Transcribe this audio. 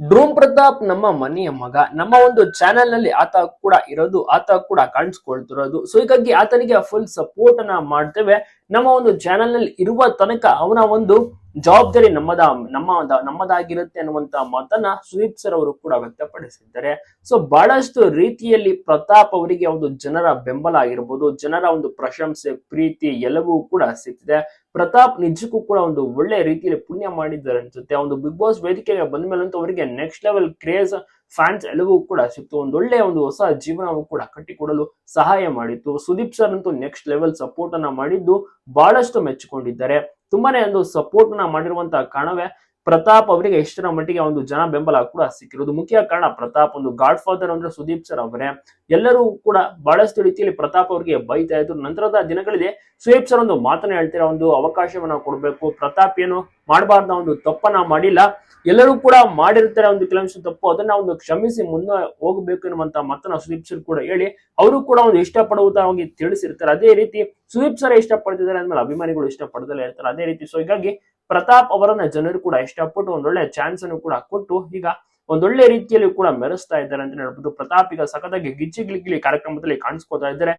ಡ್ರೂಮ್ ಪ್ರತಾಪ್ ನಮ್ಮ ಮನೆಯ ಮಗ. ನಮ್ಮ ಒಂದು ಚಾನೆಲ್ನಲ್ಲಿ ಆತ ಕೂಡ ಇರೋದು, ಆತ ಕೂಡ ಕಾಣಿಸ್ಕೊಳ್ತಿರೋದು. ಸೊ ಹೀಗಾಗಿ ಆತನಿಗೆ ಫುಲ್ ಸಪೋರ್ಟ್ ಅನ್ನ ಮಾಡ್ತೇವೆ. ನಮ್ಮ ಒಂದು ಚಾನೆಲ್ನಲ್ಲಿ ಇರುವ ತನಕ ಅವನ ಒಂದು ಜವಾಬ್ದಾರಿ ನಮ್ಮದ ನಮ್ಮ ನಮ್ಮದಾಗಿರುತ್ತೆ ಅನ್ನುವಂತ ಮಾತನ್ನ ಸುದೀಪ್ ಸರ್ ಅವರು ಕೂಡ ವ್ಯಕ್ತಪಡಿಸಿದ್ದಾರೆ. ಸೊ ಬಹಳಷ್ಟು ರೀತಿಯಲ್ಲಿ ಪ್ರತಾಪ್ ಅವರಿಗೆ ಒಂದು ಜನರ ಬೆಂಬಲ ಆಗಿರ್ಬೋದು, ಜನರ ಒಂದು ಪ್ರಶಂಸೆ, ಪ್ರೀತಿ ಎಲ್ಲವೂ ಕೂಡ ಸಿಕ್ಕಿದೆ ಪ್ರತಾಪ್ ನಿಜಕ್ಕೂ ಕೂಡ ಒಂದು ಒಳ್ಳೆ ರೀತಿಯಲ್ಲಿ ಪುಣ್ಯ ಮಾಡಿದ್ದಾರೆ ಅನ್ಸುತ್ತೆ. ಒಂದು ಬಿಗ್ ಬಾಸ್ ವೇದಿಕೆಗೆ ಬಂದ ಮೇಲಂತೂ ಅವರಿಗೆ ನೆಕ್ಸ್ಟ್ ಲೆವೆಲ್ ಕ್ರೇಜ್ ಫ್ಯಾನ್ಸ್ ಎಲ್ಲವೂ ಕೂಡ ಸಿಕ್ತು. ಒಂದು ಒಳ್ಳೆ ಒಂದು ಹೊಸ ಜೀವನವೂ ಕೂಡ ಕಟ್ಟಿಕೊಡಲು ಸಹಾಯ ಮಾಡಿತ್ತು. ಸುದೀಪ್ ಸರ್ ಅಂತೂ ನೆಕ್ಸ್ಟ್ ಲೆವೆಲ್ ಸಪೋರ್ಟ್ ಅನ್ನ ಮಾಡಿದ್ದು ಬಹಳಷ್ಟು ಮೆಚ್ಚಿಕೊಂಡಿದ್ದಾರೆ. ತುಂಬಾನೇ ಒಂದು ಸಪೋರ್ಟ್ನ ಮಾಡಿರುವಂತಹ ಕಾರಣವೇ ಪ್ರತಾಪ್ ಅವರಿಗೆ ಎಷ್ಟರ ಮಟ್ಟಿಗೆ ಒಂದು ಜನ ಬೆಂಬಲ ಕೂಡ ಸಿಕ್ಕಿರೋದು. ಮುಖ್ಯ ಕಾರಣ ಪ್ರತಾಪ್, ಒಂದು ಗಾಡ್ ಫಾದರ್ ಅಂದ್ರೆ ಸುದೀಪ್ ಸರ್ ಅವರೇ. ಎಲ್ಲರೂ ಕೂಡ ಬಹಳಷ್ಟು ರೀತಿಯಲ್ಲಿ ಪ್ರತಾಪ್ ಅವರಿಗೆ ಬೈತಾ ಇದ್ರು. ನಂತರದ ದಿನಗಳಲ್ಲಿ ಸುದೀಪ್ ಸರ್ ಒಂದು ಮಾತನ್ನ ಹೇಳ್ತೀರಾ ಒಂದು ಅವಕಾಶವನ್ನ ಕೊಡ್ಬೇಕು. ಪ್ರತಾಪ್ ಏನು ಮಾಡಬಾರ್ದ ಒಂದು ತಪ್ಪನ್ನ ಮಾಡಿಲ್ಲ. ಎಲ್ಲರೂ ಕೂಡ ಮಾಡಿರ್ತಾರೆ ಒಂದು ಕೆಲವೊಂದು ತಪ್ಪು, ಅದನ್ನ ಒಂದು ಕ್ಷಮಿಸಿ ಮುನ್ನ ಹೋಗಬೇಕು ಎನ್ನುವಂತ ಮಾತನ್ನ ಸುದೀಪ್ ಸರ್ ಕೂಡ ಹೇಳಿ, ಅವರು ಕೂಡ ಒಂದು ಇಷ್ಟಪಡುವುದಾಗಿ ತಿಳಿಸಿರ್ತಾರೆ. ಅದೇ ರೀತಿ ಸುದೀಪ್ ಸರ್ ಇಷ್ಟಪಡ್ತಿದ್ದಾರೆ ಅಂದ್ಮೇಲೆ ಅಭಿಮಾನಿಗಳು ಇಷ್ಟಪಡದಲ್ಲೇ ಇರ್ತಾರೆ. ಅದೇ ರೀತಿ ಸೊ ಹೀಗಾಗಿ ಪ್ರತಾಪ್ ಅವರನ್ನ ಜನರು ಕೂಡ ಇಷ್ಟಪಟ್ಟು ಒಂದೊಳ್ಳೆ ಚಾನ್ಸ್ ಅನ್ನು ಕೂಡ ಕೊಟ್ಟು, ಈಗ ಒಂದೊಳ್ಳೆ ರೀತಿಯಲ್ಲಿ ಕೂಡ ಮೆರೆಸ್ತಾ ಇದ್ದಾರೆ ಅಂತ ಹೇಳ್ಬೋದು. ಪ್ರತಾಪ್ ಈಗ ಸಖತ್ತಾಗಿ ಗಿಚ್ಚಿ ಗಿಲಿಗಿಲಿ ಕಾರ್ಯಕ್ರಮದಲ್ಲಿ ಕಾಣಿಸ್ಕೊತಾ ಇದ್ದಾರೆ.